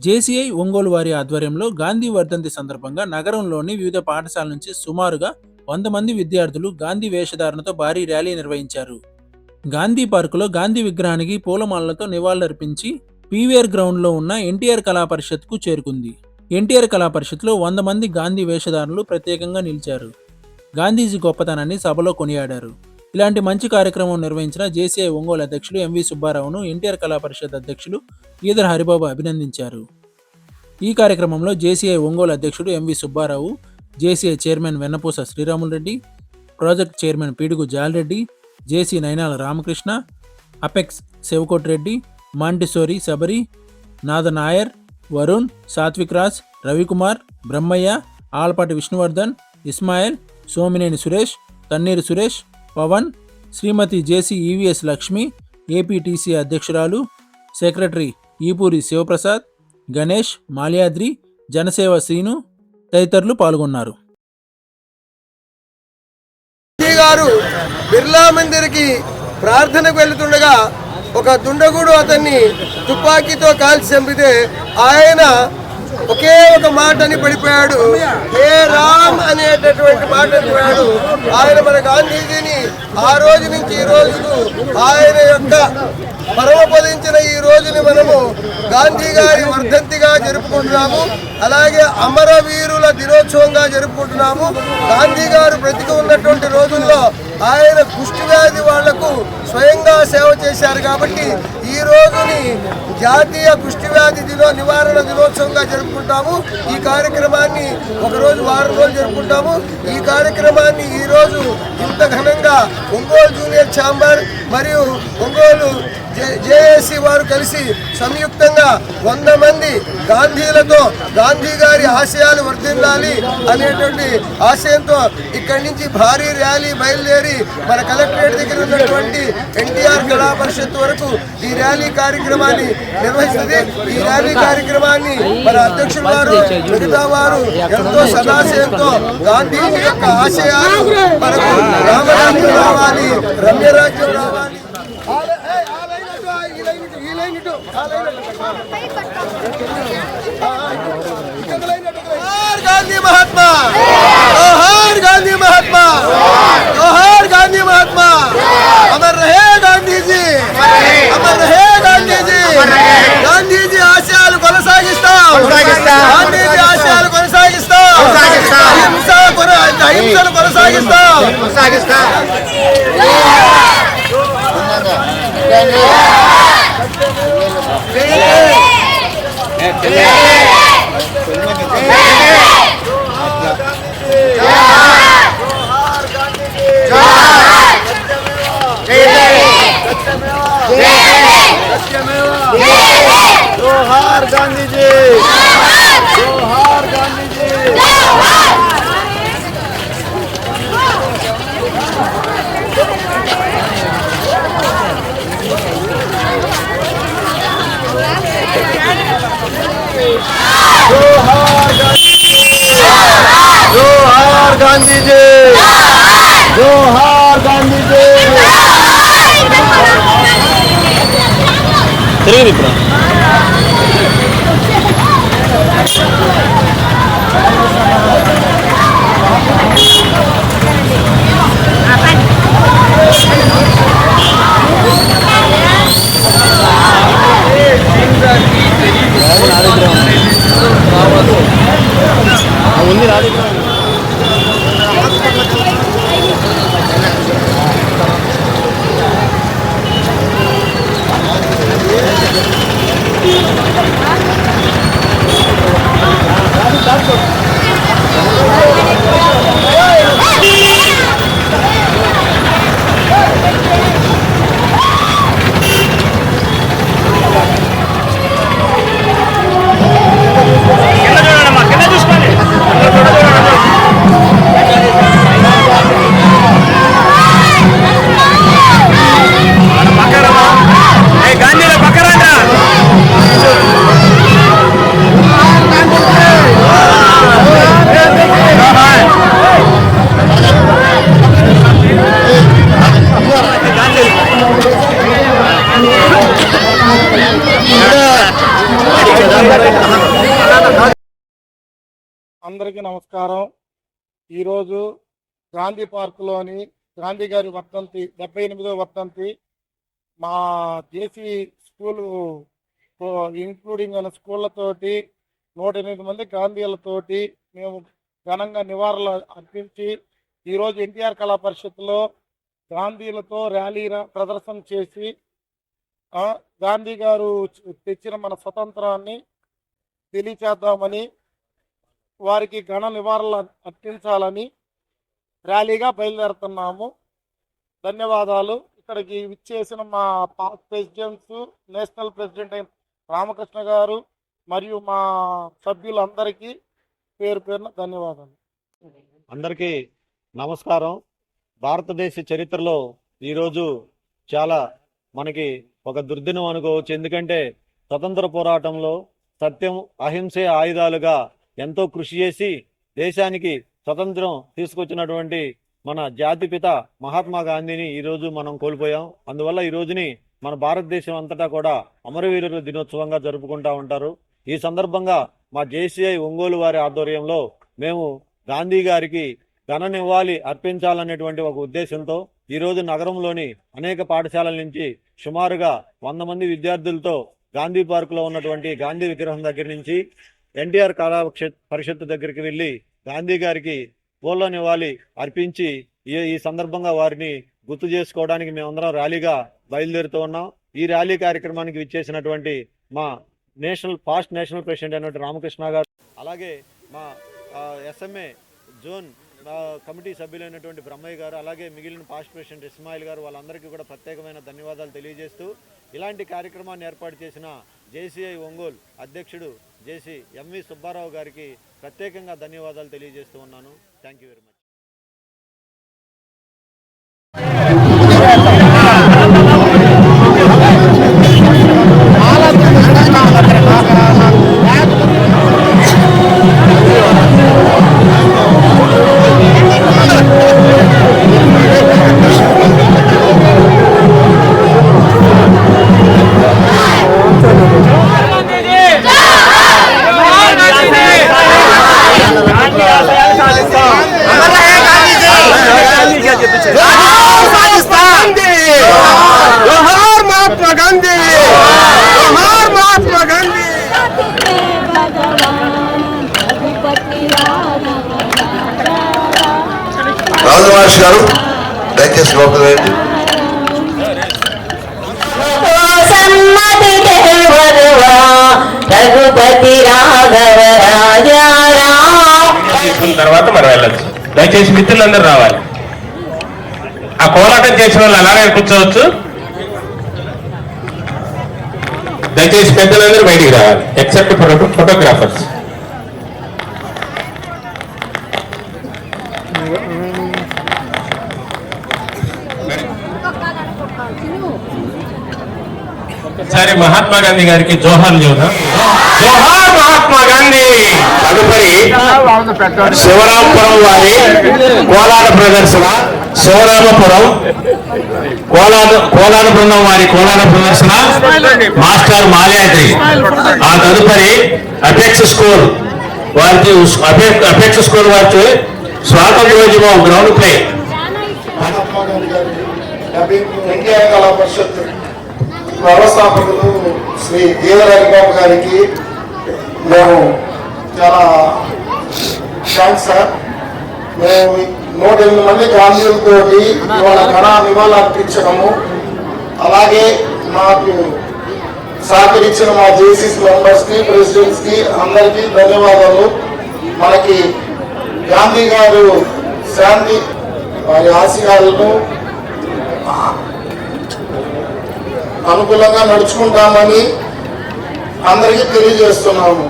JCI Ongole వారి ఆధ్వర్యంలో గాంధీ వర్ధంతి సందర్భంగా నగరంలోని వివిధ పాఠశాల నుంచి సుమారుగా వంద మంది విద్యార్థులు గాంధీ వేషధారణతో భారీ ర్యాలీ నిర్వహించారు. గాంధీ పార్కులో గాంధీ విగ్రహానికి పూలమాలలతో నివాళులర్పించి పీవీఆర్ గ్రౌండ్లో ఉన్న ఎన్టీఆర్ కళా పరిషత్కు చేరుకుంది. ఎన్టీఆర్ కళా పరిషత్లో వంద మంది గాంధీ వేషధారులు ప్రత్యేకంగా నిలిచారు. గాంధీజీ గొప్పతనాన్ని సభలో కొనియాడారు. ఇలాంటి మంచి కార్యక్రమం నిర్వహించిన జేసీఐ ఒంగోలు అధ్యక్షులు ఎంవి సుబ్బారావును ఎన్టీఆర్ కళా పరిషత్ అధ్యక్షులు ఈదర్ హరిబాబు అభినందించారు. ఈ కార్యక్రమంలో జేసీఐ ఒంగోలు అధ్యక్షుడు MV Subbarao JCI chairman Vennapusa Sriramulu Reddy project chairman Pidugu Jalareddy JC Nainala Ramakrishna Apex Sivakot Reddy Montessori Sabari Nada Nair Varun Satvik Raj Ravikumar Brahmaiah Alapati Vishnuvardhan Ismail Somineni Suresh Thanneeru Suresh Pavan Srimathi JC EVS Lakshmi APTC అధ్యక్షురాలు secretary Eepuri Sivaprasad Ganesh Malyadri Janaseva Srinu తదితరులు పాల్గొన్నారు. గారు బిర్లా మందిర్కి ప్రార్థనకు వెళ్తుండగా ఒక దుండగుడు అతన్ని తుపాకీతో కాల్చి చంపితే ఆయన ఒకే ఒక మాటని పడిపోయాడు హే రామ్ అనేటటువంటి మాట చెప్పాడు ఆయన మన గాంధీజీని ఆ రోజు నుంచి ఈ రోజుకు ఆయన యొక్క పరమపదించిన ఈ రోజుని మనము గాంధీ గారి వర్ధంతిగా జరుపుకుంటున్నాము. అలాగే అమరవీరుల దినోత్సవంగా జరుపుకుంటున్నాము. గాంధీ గారు బ్రతికి ఉన్నటువంటి రోజుల్లో ఆయన కుష్ఠవ్యాధి వాళ్ళకు స్వయంగా సేవ చేశారు కాబట్టి ఈ రోజుని జాతీయ కుష్ఠవ్యాధి దినో నివారణ దినోత్సవంగా జరుపుకుంటాము. ఈ కార్యక్రమాన్ని ఒకరోజు వారం రోజులు జరుపుకుంటాము. ఈ కార్యక్రమాన్ని ఈ రోజు ఇంత ఘనంగా ఒంగోలు జూనియర్ ఛాంబర్ మరియు ఒంగోలు జేఏసీ వారు కలిసి సంయుక్తంగా వంద మంది గాంధీలతో గాంధీ గారి ఆశయాలు వర్ధిల్లాలి అనేటువంటి ఆశయంతో ఇక్కడి నుంచి భారీ ర్యాలీ బయలుదేరి మన కలెక్టరేట్ దగ్గర ఉన్నటువంటి ఎన్టీఆర్ కళా పరిషత్ వరకు ఈ ర్యాలీ కార్యక్రమాన్ని నిర్వహిస్తుంది ఈ ర్యాలీ కార్యక్రమాన్ని మన అధ్యక్షులు వారు మిగతా వారు ఎంతో సదాశయంతో గాంధీ యొక్క ఆశయాలు మనకు రామరాజ్యం రావాలి రమ్యరాజ్యం రావాలి గాంధీ మహాత్మా గాంధీ మహాత్మా లైన్ అటు, ఆ ఈ లైన్ ఇటు, ఈ లైన్ ఇటు, ఆ లైన్ అటు. ఆ, ఆ, ఇక్కడ లైన్ అటు, ఇక్కడ లైన్. జోహార్ గాంధీ మహాత్మా జోహార్ గాంధీ మహాత్మా జోహార్ గాంధీ మహాత్మా అమర్ రహే గాంధీజీ అమర్ రహే గాంధీజీ గాంధీజీ ఆశయాలు కొనసాగిస్తాం గాంధీజీ ఆశయాలు కొనసాగిస్తాం అహింస కొన- అహింసను కొనసాగిస్తాం జోహార్ గాంధీజీ జోహార్ గాంధీజీ జోహార్ గాంధీజీ జోహార్ గాంధీజీ జోహార్ గాంధీజీ అందరికీ నమస్కారం. ఈరోజు గాంధీ పార్కులోని గాంధీ గారి వర్ధంతి డెబ్బై ఎనిమిదో వర్ధంతి మా జేసీ స్కూలు ఇంక్లూడింగ్ అనే స్కూళ్ళతోటి నూట ఎనిమిది మంది గాంధీలతోటి మేము ఘనంగా నివారణ అర్పించి ఈరోజు ఎన్టీఆర్ కళా పరిషత్లో గాంధీలతో ర్యాలీ ప్రదర్శన చేసి గాంధీ గారు తెచ్చిన మన స్వతంత్రాన్ని తెలియచేద్దామని వారికి ఘన నివారణలు అర్పించాలని ర్యాలీగా బయలుదేరుతున్నాము. ధన్యవాదాలు. ఇక్కడికి విచ్చేసిన మా పాస్ ప్రెసిడెంట్స్ నేషనల్ ప్రెసిడెంట్ అయిన రామకృష్ణ గారు మరియు మా సభ్యులందరికీ పేరు పేరున ధన్యవాదాలు. అందరికీ నమస్కారం. భారతదేశ చరిత్రలో ఈరోజు చాలా మనకి ఒక దుర్దినం అనుకోవచ్చు. ఎందుకంటే స్వతంత్ర పోరాటంలో సత్యం అహింసే ఆయుధాలుగా ఎంతో కృషి చేసి దేశానికి స్వతంత్రం తీసుకొచ్చినటువంటి మన జాతిపిత మహాత్మా గాంధీని ఈరోజు మనం కోల్పోయాం. అందువల్ల ఈ రోజుని మన భారతదేశం అంతటా కూడా అమరవీరుల దినోత్సవంగా జరుపుకుంటా ఉంటారు. ఈ సందర్భంగా మా జేసీఐ ఒంగోలు వారి ఆధ్వర్యంలో మేము గాంధీ గారికి ఘన నివాళి అర్పించాలనేటువంటి ఒక ఉద్దేశంతో ఈ రోజు నగరంలోని అనేక పాఠశాలల నుంచి సుమారుగా వంద మంది విద్యార్థులతో గాంధీ పార్క్లో ఉన్నటువంటి గాంధీ విగ్రహం దగ్గర నుంచి ఎన్టీఆర్ కళా పరిషత్తు పరిషత్ దగ్గరికి వెళ్ళి గాంధీ గారికి పూల నివాళి అర్పించి ఈ ఈ సందర్భంగా వారిని గుర్తు చేసుకోవడానికి మేమందరం ర్యాలీగా బయలుదేరుతూ ఉన్నాం. ఈ ర్యాలీ కార్యక్రమానికి విచ్చేసినటువంటి మా నేషనల్ ఫాస్ట్ నేషనల్ ప్రెసిడెంట్ అయినటువంటి రామకృష్ణ గారు అలాగే మా ఎస్ఎంఏ జోన్ కమిటీ సభ్యులైనటువంటి బ్రహ్మయ్య గారు అలాగే మిగిలిన పాస్ట్ ప్రెసిడెంట్ ఇస్మాయిల్ గారు వాళ్ళందరికీ కూడా ప్రత్యేకమైన ధన్యవాదాలు తెలియజేస్తూ ఇలాంటి కార్యక్రమాన్ని ఏర్పాటు చేసిన జేసీఐ ఒంగోలు అధ్యక్షుడు జేసీ ఎంవి సుబ్బారావు గారికి ప్రత్యేకంగా ధన్యవాదాలు తెలియజేస్తూ ఉన్నాను. Thank you very much Rajamaharshi గారు దయచేసి లోపల రండి రఘుపతి రాఘవ రాజా తర్వాత మనం వెళ్ళచ్చు. దయచేసి మిత్రులందరూ రావాలి. ఆ కోలాటం చేసిన వాళ్ళు అలాగే కూర్చోవచ్చు. దయచేసి పెద్దలందరూ బయటికి రావాలి. ఎక్సెప్ట్ ఫోటోగ్రాఫర్స్ సరే మహాత్మా గాంధీ గారికి జోహార్లు చెబుదాం జోహార్ మహాత్మా గాంధీ! తదుపరి శివరామపురం వారి కోలాట ప్రదర్శన. శివరామపురం కోలాట కోలాట బృందం వారి కోలాట ప్రదర్శన. మాస్టర్ మాల్యాద్రి. ఆ తదుపరి అపెక్స్ స్కూల్ వారికి అపెక్స్ స్కూల్ వారికి స్వాతంత్రోద్యమం గ్రౌండ్ ప్లే. మహాత్మా గాంధీ గారి డెబ్బై ఎన్టీఆర్ కళా పరిషత్ వ్యవస్థాపకులు శ్రీ గీదరాజు బాబు గారికి మేము చాలా థ్యాంక్స్ సార్. మేము నూట ఎనిమిది మంది గాంధీలతో ఇవాళ ఘన నివాళులు అర్పించడము అలాగే మాకు సహకరించిన మా జేసీసీ మెంబర్స్కి ప్రెసిడెంట్స్కి అందరికీ ధన్యవాదాలు. మనకి గాంధీ గారు శాంతి వారి ఆశయాలను అనుకూలంగా నడుచుకుంటామని అందరికీ తెలియజేస్తున్నాము.